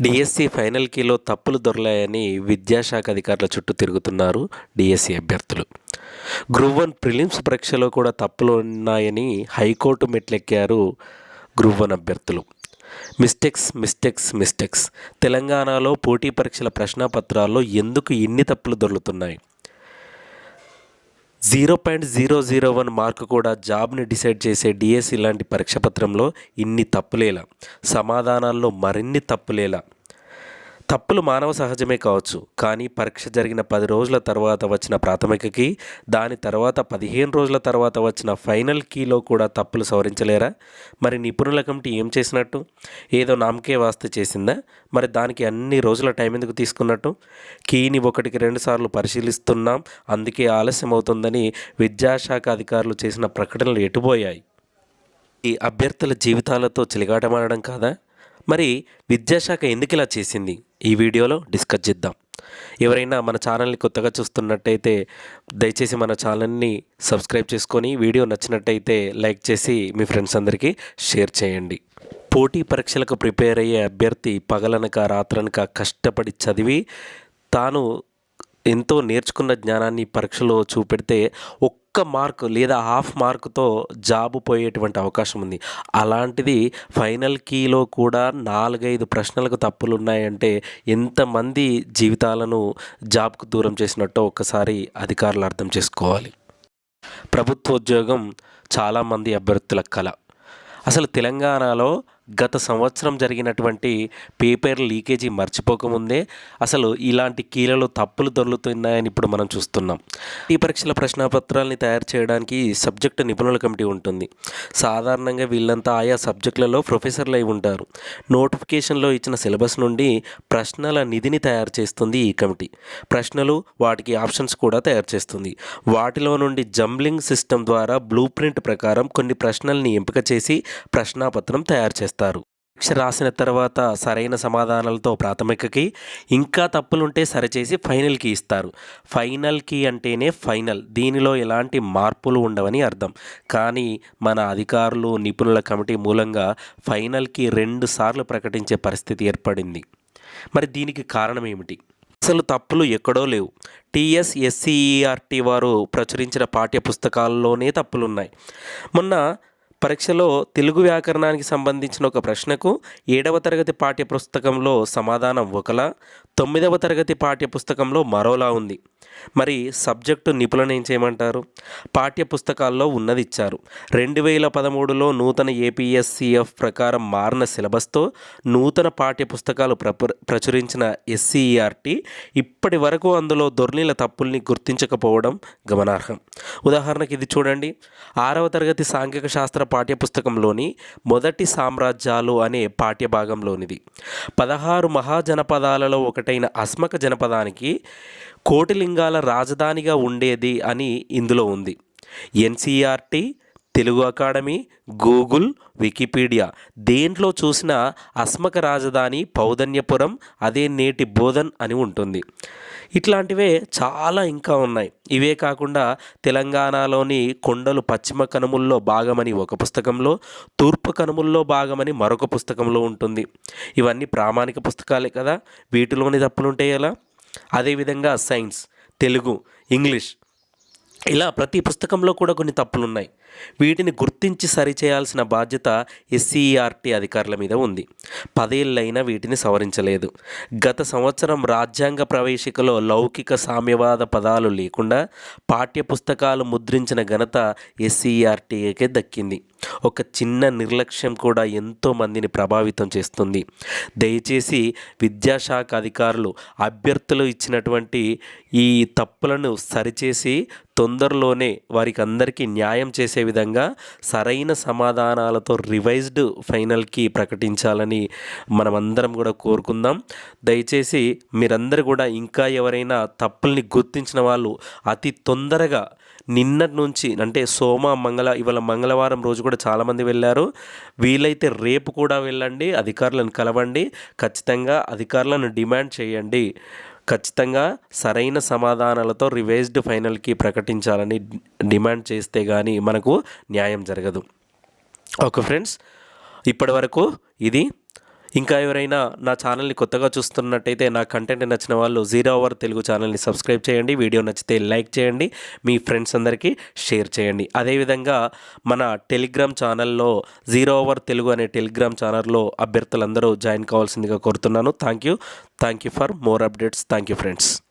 DSC final కీలో తప్పులు దొరలాయని విద్యాశాఖ అధికారుల చుట్టూ తిరుగుతున్నారు డిఎస్సి అభ్యర్థులు. గ్రూప్ వన్ ప్రిలిమ్స్ పరీక్షలో కూడా తప్పులు ఉన్నాయని హైకోర్టు మెట్లెక్కారు గ్రూప్ వన్ అభ్యర్థులు. Mistakes mistakes mistakes. తెలంగాణలో పోటీ పరీక్షల ప్రశ్నపత్రాల్లో ఎందుకు ఇన్ని తప్పులు దొరుకుతున్నాయి zero point zero zero one mark కూడా జాబ్ని డిసైడ్ చేసే డిఎస్సి లాంటి పరీక్ష పత్రంలో ఇన్ని తప్పులేలా. సమాధానాల్లో మరిన్ని తప్పులేలా. తప్పులు మానవ సహజమే కావచ్చు కానీ పరీక్ష జరిగిన పది రోజుల తర్వాత వచ్చిన ప్రాథమికకి దాని తర్వాత పదిహేను రోజుల తర్వాత వచ్చిన ఫైనల్ కీలో కూడా తప్పులు సవరించలేరా? మరి నిపుణుల కమిటీ ఏం చేసినట్టు? ఏదో నామకే వాస్తే చేసిందా? మరి దానికి అన్ని రోజుల టైం ఎందుకు తీసుకున్నట్టు? కీని ఒకటికి రెండు సార్లు పరిశీలిస్తున్నాం అందుకే ఆలస్యం అవుతుందని విద్యాశాఖ అధికారులు చేసిన ప్రకటనలు ఎటుపోయాయి? ఈ అభ్యర్థుల జీవితాలతో చెలిగాటమాడడం కాదా? మరి విద్యాశాఖ ఎందుకు ఇలా చేసింది? ఈ వీడియోలో డిస్కస్ చేద్దాం. ఎవరైనా మన ఛానల్ని కొత్తగా చూస్తున్నట్టయితే దయచేసి మన ఛానల్ని సబ్స్క్రైబ్ చేసుకొని వీడియో నచ్చినట్టయితే లైక్ చేసి మీ ఫ్రెండ్స్ అందరికీ షేర్ చేయండి. పోటీ పరీక్షలకు ప్రిపేర్ అయ్యే అభ్యర్థి పగలనక రాత్రనక కష్టపడి చదివి తాను ఎంతో నేర్చుకున్న జ్ఞానాన్ని పరీక్షలో చూపెడితే ఒక్క మార్క్ లేదా హాఫ్ మార్కుతో జాబు పోయేటువంటి అవకాశం ఉంది. అలాంటిది ఫైనల్ కీలో కూడా నాలుగైదు ప్రశ్నలకు తప్పులు ఉన్నాయంటే ఎంతమంది జీవితాలను జాబ్కు దూరం చేసినట్టో ఒక్కసారి అధికారులు అర్థం చేసుకోవాలి. ప్రభుత్వ ఉద్యోగం చాలామంది అభ్యర్థుల కళ అసలు తెలంగాణలో గత సంవత్సరం జరిగినటువంటి పేపర్ లీకేజీ మర్చిపోకముందే అసలు ఇలాంటి కీలలో తప్పులు దొరుకుతున్నాయని ఇప్పుడు మనం చూస్తున్నాం. ఈ పరీక్షల ప్రశ్నపత్రాలని తయారు చేయడానికి సబ్జెక్టు నిపుణుల కమిటీ ఉంటుంది. సాధారణంగా వీళ్ళంతా ఆయా సబ్జెక్టులలో ప్రొఫెసర్లు అయి ఉంటారు. నోటిఫికేషన్లో ఇచ్చిన సిలబస్ నుండి ప్రశ్నల నిధిని తయారు చేస్తుంది ఈ కమిటీ. ప్రశ్నలు వాటికి ఆప్షన్స్ కూడా తయారు చేస్తుంది. వాటిలో నుండి జంబ్లింగ్ సిస్టమ్ ద్వారా బ్లూ ప్రింట్ ప్రకారం కొన్ని ప్రశ్నల్ని ఎంపిక చేసి ప్రశ్నాపత్రం తయారు చేస్తారు. పరీక్ష రాసిన తర్వాత సరైన సమాధానాలతో ప్రాథమికకి ఇంకా తప్పులుంటే సరిచేసి ఫైనల్కి ఇస్తారు. ఫైనల్కి అంటేనే ఫైనల్. దీనిలో ఎలాంటి మార్పులు ఉండవని అర్థం. కానీ మన అధికారులు నిపుణుల కమిటీ మూలంగా ఫైనల్కి రెండు సార్లు ప్రకటించే పరిస్థితి ఏర్పడింది. మరి దీనికి కారణం ఏమిటి? అసలు తప్పులు ఎక్కడో లేవు. టీఎస్ ఎస్సీఈఆర్టీ వారు ప్రచురించిన పాఠ్య పుస్తకాల్లోనే తప్పులున్నాయి. మొన్న పరీక్షలో తెలుగు వ్యాకరణానికి సంబంధించిన ఒక ప్రశ్నకు ఏడవ తరగతి పాఠ్య పుస్తకంలో సమాధానం ఒకలా తొమ్మిదవ తరగతి పాఠ్య పుస్తకంలో మరోలా ఉంది. మరి సబ్జెక్టు నిపుణులను ఏం చేయమంటారు? పాఠ్య పుస్తకాల్లో ఉన్నది ఇచ్చారు రెండు వేల పదమూడులో నూతన ఏపీఎస్సిఎఫ్ ప్రకారం మారిన సిలబస్తో నూతన పాఠ్య పుస్తకాలు ప్రచురించిన ఎస్సీఈఆర్టీ ఇప్పటి వరకు అందులో దొర్నిల తప్పుల్ని గుర్తించకపోవడం గమనార్హం. ఉదాహరణకి ఇది చూడండి. ఆరవ తరగతి సాంఘిక శాస్త్ర పాఠ్యపుస్తకంలోని మొదటి సామ్రాజ్యాలు అనే పాఠ్యభాగంలోనిది. పదహారు మహాజనపదాలలో ఒకటైన అస్మక జనపదానికి కోటిలింగాల రాజధానిగా ఉండేది అని ఇందులో ఉంది. NCERT Telugu academy Google Wikipedia దేంట్లో చూసిన అస్మక రాజధాని పౌదన్యపురం అదే నేటి బోధన్ అని ఉంటుంది. ఇట్లాంటివే చాలా ఇంకా ఉన్నాయి. ఇవే కాకుండా తెలంగాణలోని కొండలు పశ్చిమ కనుముల్లో భాగమని ఒక పుస్తకంలో తూర్పు కనుముల్లో భాగమని మరొక పుస్తకంలో ఉంటుంది. ఇవన్నీ ప్రామాణిక పుస్తకాలే కదా? వీటిలోని తప్పులుంటే ఎలా? అదేవిధంగా సైన్స్ తెలుగు ఇంగ్లీష్. ఇలా ప్రతి పుస్తకంలో కూడా కొన్ని తప్పులు ఉన్నాయి వీటిని గుర్తించి సరిచేయాల్సిన బాధ్యత ఎస్సీఆర్టీ అధికారుల మీద ఉంది. పదేళ్ళైనా వీటిని సవరించలేదు. గత సంవత్సరం రాజ్యాంగ ప్రవేశికలో లౌకిక సామ్యవాద పదాలు లేకుండా పాఠ్య పుస్తకాలు ముద్రించిన ఘనత ఎస్సీఆర్టీకే దక్కింది. ఒక చిన్న నిర్లక్ష్యం కూడా ఎంతో మందిని ప్రభావితం చేస్తుంది. దయచేసి విద్యాశాఖ అధికారులు అభ్యర్థులు ఇచ్చినటువంటి ఈ తప్పులను సరిచేసి తొందరలోనే వారికి అందరికీ న్యాయం చేసే విధంగా సరైన సమాధానాలతో రివైజ్డ్ ఫైనల్కి ప్రకటించాలని మనమందరం కూడా కోరుకుందాం. దయచేసి మీరందరూ కూడా ఇంకా ఎవరైనా తప్పుల్ని గుర్తించిన వాళ్ళు అతి తొందరగా నిన్నటి నుంచి అంటే సోమ మంగళ ఇవాళ మంగళవారం రోజు కూడా చాలామంది వెళ్ళారు. వీలైతే రేపు కూడా వెళ్ళండి అధికారులను కలవండి ఖచ్చితంగా అధికారులను డిమాండ్ చేయండి. ఖచ్చితంగా సరైన సమాధానాలతో రివైజ్డ్ ఫైనల్కి ప్రకటించాలని డిమాండ్ చేస్తే కానీ మనకు న్యాయం జరగదు. ఓకే ఫ్రెండ్స్ ఇప్పటి వరకు ఇది ఇంకా ఎవరైనా నా ఛానల్ని కొత్తగా చూస్తున్నట్టయితే నా కంటెంట్ నచ్చిన వాళ్ళు జీరో అవర్ తెలుగు ఛానల్ని సబ్స్క్రైబ్ చేయండి. వీడియో నచ్చితే లైక్ చేయండి. మీ ఫ్రెండ్స్ అందరికీ షేర్ చేయండి. అదేవిధంగా మన టెలిగ్రామ్ ఛానల్లో జీరో అవర్ తెలుగు అనే టెలిగ్రామ్ ఛానల్లో అభ్యర్థులందరూ జాయిన్ కావాల్సిందిగా కోరుతున్నాను. Thank you thank you for more updates thank you friends